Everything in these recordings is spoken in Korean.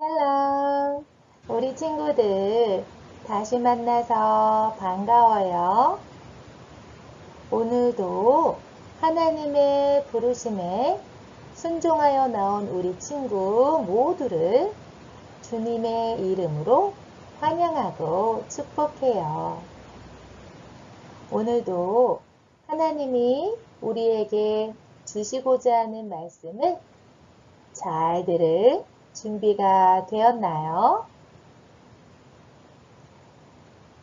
샬롬. 우리 친구들 다시 만나서 반가워요. 오늘도 하나님의 부르심에 순종하여 나온 우리 친구 모두를 주님의 이름으로 환영하고 축복해요. 오늘도 하나님이 우리에게 주시고자 하는 말씀을 잘 들을 준비가 되었나요?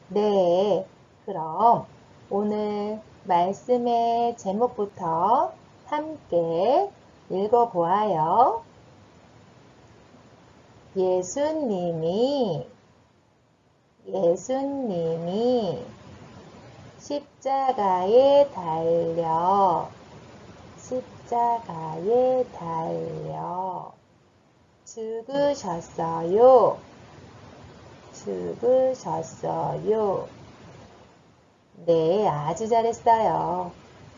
네, 그럼 오늘 말씀의 제목부터 함께 읽어보아요. 예수님이, 예수님이 십자가에 달려, 십자가에 달려 죽으셨어요. 죽으셨어요. 네, 아주 잘했어요.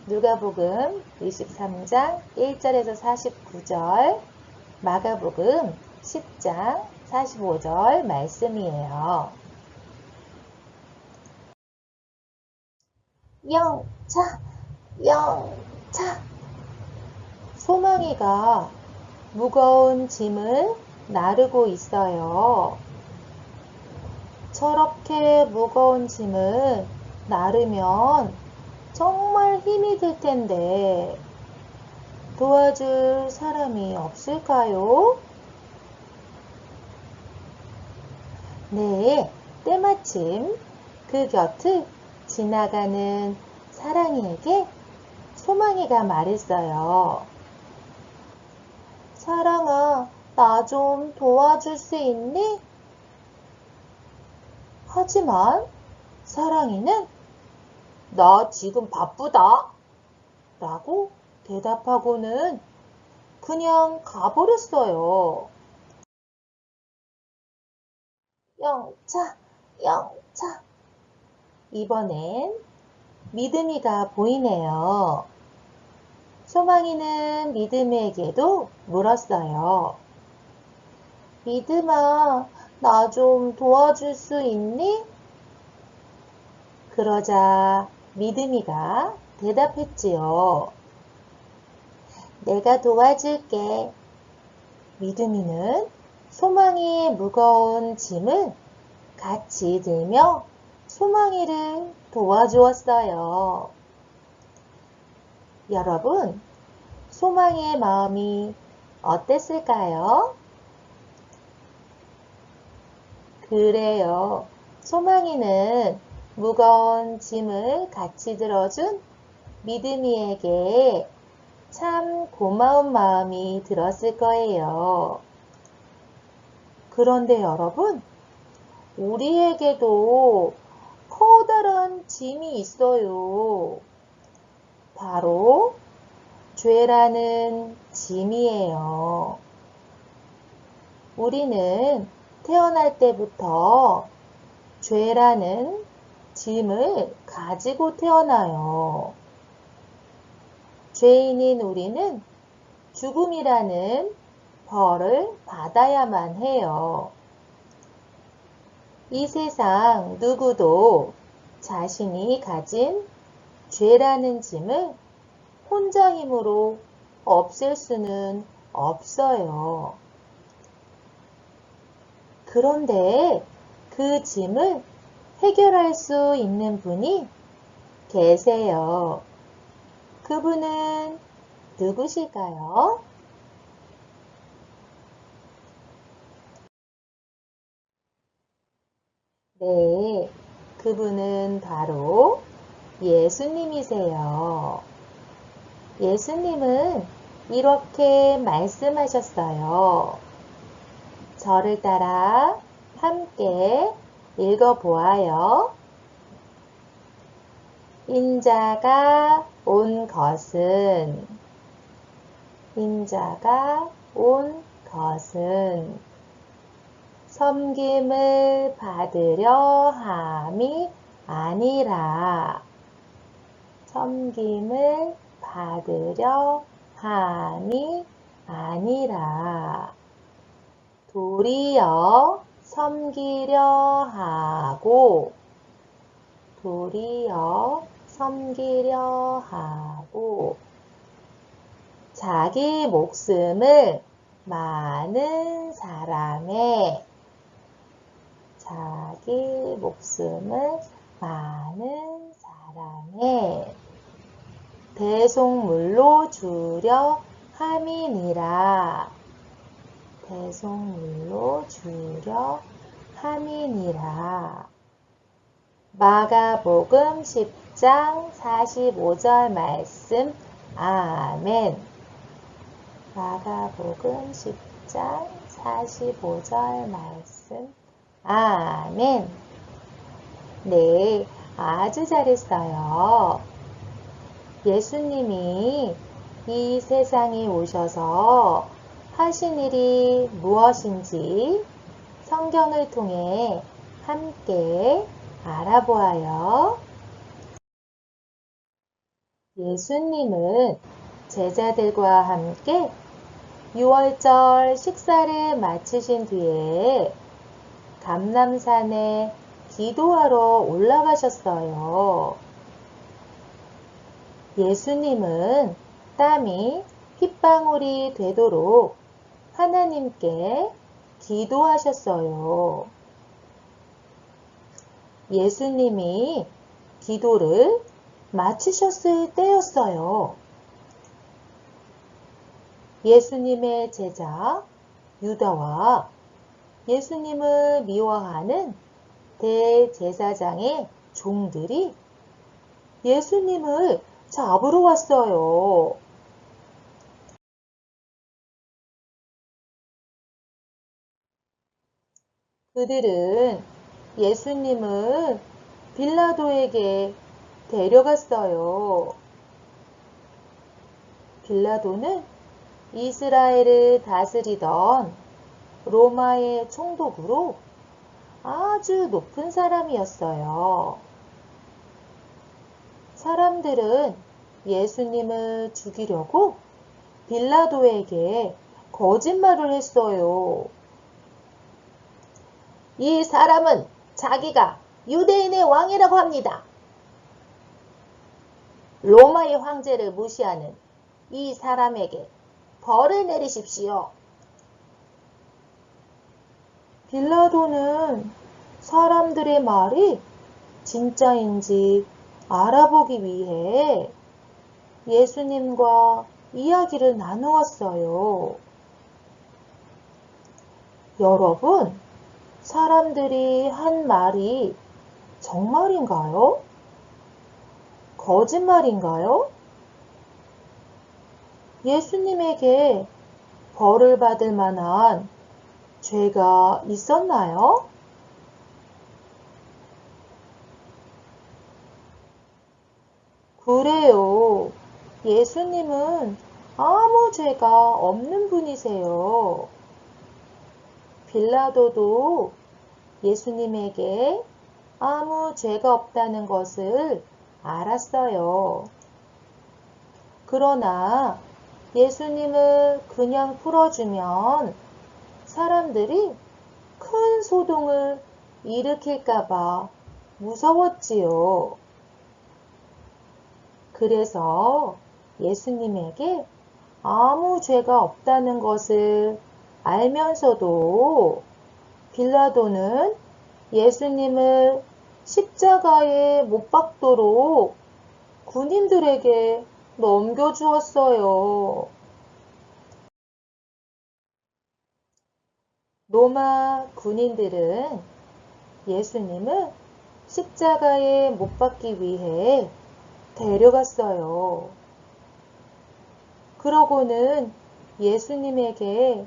누가복음 23장 1절에서 49절, 마가복음 10장 45절 말씀이에요. 영차, 영차. 소망이가 무거운 짐을 나르고 있어요. 저렇게 무거운 짐을 나르면 정말 힘이 들 텐데 도와줄 사람이 없을까요? 네, 때마침 그 곁을 지나가는 사랑이에게 소망이가 말했어요. 사랑아, 나 좀 도와줄 수 있니? 하지만 사랑이는 나 지금 바쁘다 라고 대답하고는 그냥 가버렸어요. 영차, 영차. 이번엔 믿음이가 보이네요. 소망이는 믿음에게도 물었어요. 믿음아, 나 좀 도와줄 수 있니? 그러자 믿음이가 대답했지요. 내가 도와줄게. 믿음이는 소망이의 무거운 짐을 같이 들며 소망이를 도와주었어요. 여러분, 소망이의 마음이 어땠을까요? 그래요. 소망이는 무거운 짐을 같이 들어준 믿음이에게 참 고마운 마음이 들었을 거예요. 그런데 여러분, 우리에게도 커다란 짐이 있어요. 바로 죄라는 짐이에요. 우리는 태어날 때부터 죄라는 짐을 가지고 태어나요. 죄인인 우리는 죽음이라는 벌을 받아야만 해요. 이 세상 누구도 자신이 가진 죄라는 짐을 혼자 힘으로 없앨 수는 없어요. 그런데 그 짐을 해결할 수 있는 분이 계세요. 그분은 누구실까요? 네, 그분은 바로 예수님이세요. 예수님은 이렇게 말씀하셨어요. 저를 따라 함께 읽어보아요. 인자가 온 것은 인자가 온 것은 섬김을 받으려 함이 아니라 섬김을 받으려 함이 아니라. 도리어 섬기려 하고 도리어 섬기려 하고 자기 목숨을 많은 사람의 자기 목숨을 많은 사람의 대속물로 주려 함이니라. 대속물로 주려 함이니라. 마가복음 10장 45절 말씀 아멘. 마가복음 10장 45절 말씀 아멘. 네, 아주 잘했어요. 예수님이 이 세상에 오셔서 하신 일이 무엇인지 성경을 통해 함께 알아보아요. 예수님은 제자들과 함께 6월절 식사를 마치신 뒤에 감남산에 기도하러 올라가셨어요. 예수님은 땀이 핏방울이 되도록 하나님께 기도하셨어요. 예수님이 기도를 마치셨을 때였어요. 예수님의 제자 유다와 예수님을 미워하는 대제사장의 종들이 예수님을 잡으러 왔어요. 그들은 예수님을 빌라도에게 데려갔어요. 빌라도는 이스라엘을 다스리던 로마의 총독으로 아주 높은 사람이었어요. 사람들은 예수님을 죽이려고 빌라도에게 거짓말을 했어요. 이 사람은 자기가 유대인의 왕이라고 합니다. 로마의 황제를 무시하는 이 사람에게 벌을 내리십시오. 빌라도는 사람들의 말이 진짜인지 알아보기 위해 예수님과 이야기를 나누었어요. 여러분, 사람들이 한 말이 정말인가요? 거짓말인가요? 예수님에게 벌을 받을 만한 죄가 있었나요? 그래요. 예수님은 아무 죄가 없는 분이세요. 빌라도도 예수님에게 아무 죄가 없다는 것을 알았어요. 그러나 예수님을 그냥 풀어주면 사람들이 큰 소동을 일으킬까봐 무서웠지요. 그래서 예수님에게 아무 죄가 없다는 것을 알면서도 빌라도는 예수님을 십자가에 못 박도록 군인들에게 넘겨주었어요. 로마 군인들은 예수님을 십자가에 못 박기 위해 데려갔어요. 그러고는 예수님에게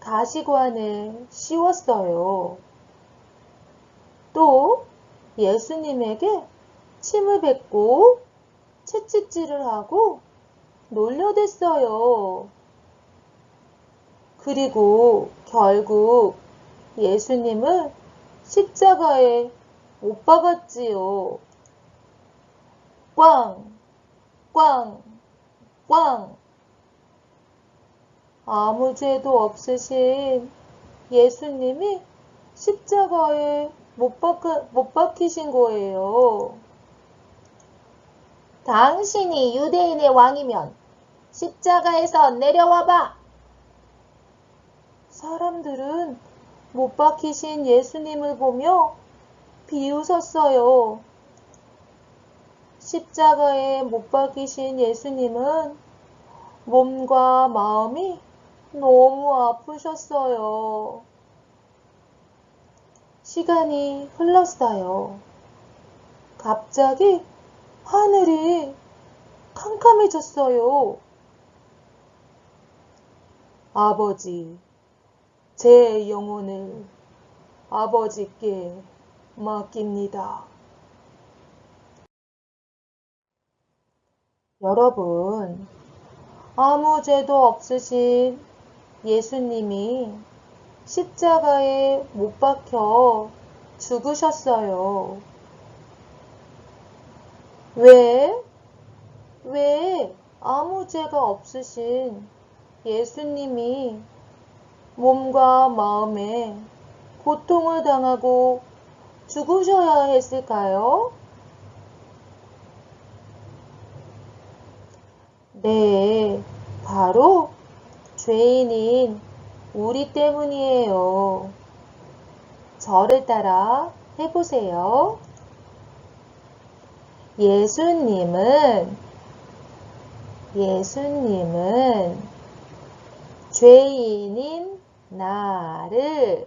가시관을 씌웠어요. 또 예수님에게 침을 뱉고 채찍질을 하고 놀려댔어요. 그리고 결국 예수님을 십자가에 못 박았지요. 꽝, 꽝, 꽝. 아무 죄도 없으신 예수님이 십자가에 못, 박아, 못 박히신 거예요. 당신이 유대인의 왕이면 십자가에서 내려와봐. 사람들은 못 박히신 예수님을 보며 비웃었어요. 십자가에 못 박히신 예수님은 몸과 마음이 너무 아프셨어요. 시간이 흘렀어요. 갑자기 하늘이 캄캄해졌어요. 아버지, 제 영혼을 아버지께 맡깁니다. 여러분, 아무 죄도 없으신 예수님이 십자가에 못 박혀 죽으셨어요. 왜? 왜 아무 죄가 없으신 예수님이 몸과 마음에 고통을 당하고 죽으셔야 했을까요? 네, 바로 죄인인 우리 때문이에요. 저를 따라 해보세요. 예수님은 예수님은 죄인인 나를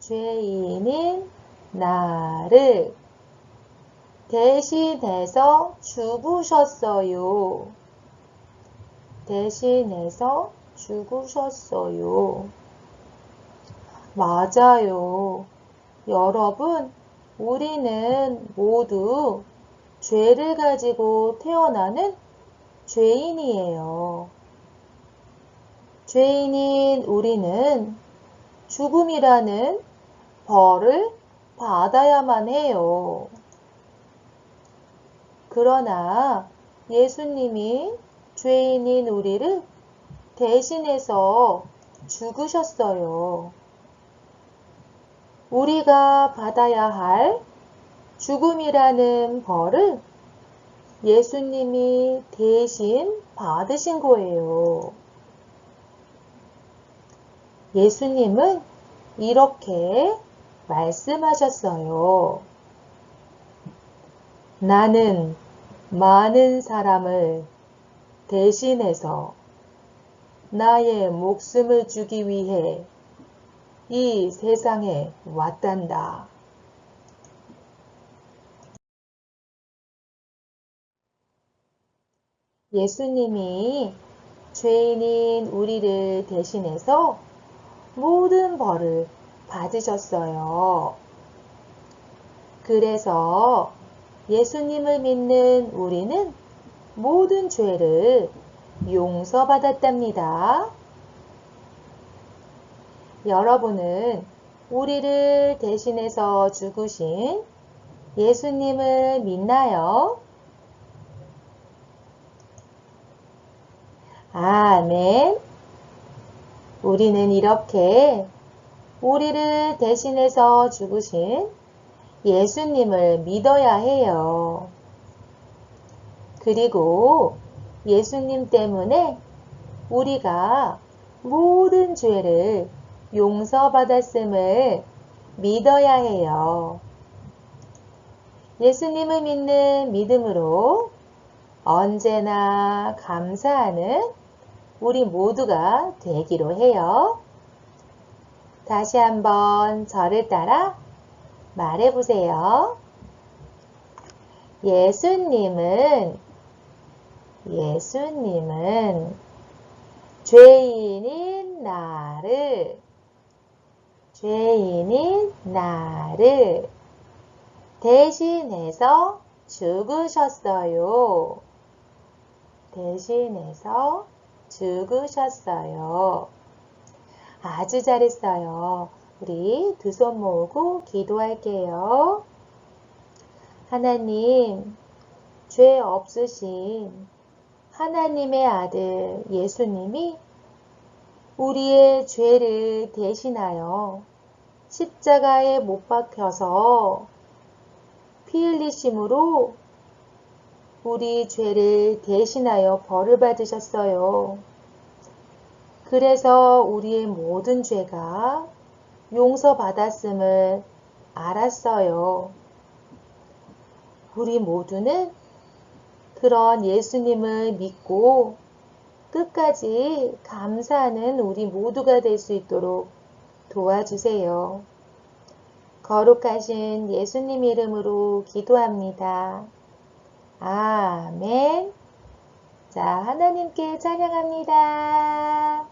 죄인인 나를 대신해서 죽으셨어요. 대신해서 죽으셨어요. 맞아요. 여러분, 우리는 모두 죄를 가지고 태어나는 죄인이에요. 죄인인 우리는 죽음이라는 벌을 받아야만 해요. 그러나 예수님이 죄인인 우리를 대신해서 죽으셨어요. 우리가 받아야 할 죽음이라는 벌을 예수님이 대신 받으신 거예요. 예수님은 이렇게 말씀하셨어요. 나는 많은 사람을 대신해서 나의 목숨을 주기 위해 이 세상에 왔단다. 예수님이 죄인인 우리를 대신해서 모든 벌을 받으셨어요. 그래서 예수님을 믿는 우리는 모든 죄를 용서받았답니다. 여러분은 우리를 대신해서 죽으신 예수님을 믿나요? 아멘. 우리는 이렇게 우리를 대신해서 죽으신 예수님을 믿어야 해요. 그리고 예수님 때문에 우리가 모든 죄를 용서받았음을 믿어야 해요. 예수님을 믿는 믿음으로 언제나 감사하는 우리 모두가 되기로 해요. 다시 한번 저를 따라 말해보세요. 예수님은, 예수님은 죄인인 나를, 죄인인 나를 대신해서 죽으셨어요. 대신해서 죽으셨어요. 아주 잘했어요. 우리 두 손 모으고 기도할게요. 하나님, 죄 없으신 하나님의 아들 예수님이 우리의 죄를 대신하여 십자가에 못 박혀서 피 흘리심으로 우리 죄를 대신하여 벌을 받으셨어요. 그래서 우리의 모든 죄가 용서받았음을 알았어요. 우리 모두는 그런 예수님을 믿고 끝까지 감사하는 우리 모두가 될 수 있도록 도와주세요. 거룩하신 예수님 이름으로 기도합니다. 아멘. 자, 하나님께 찬양합니다.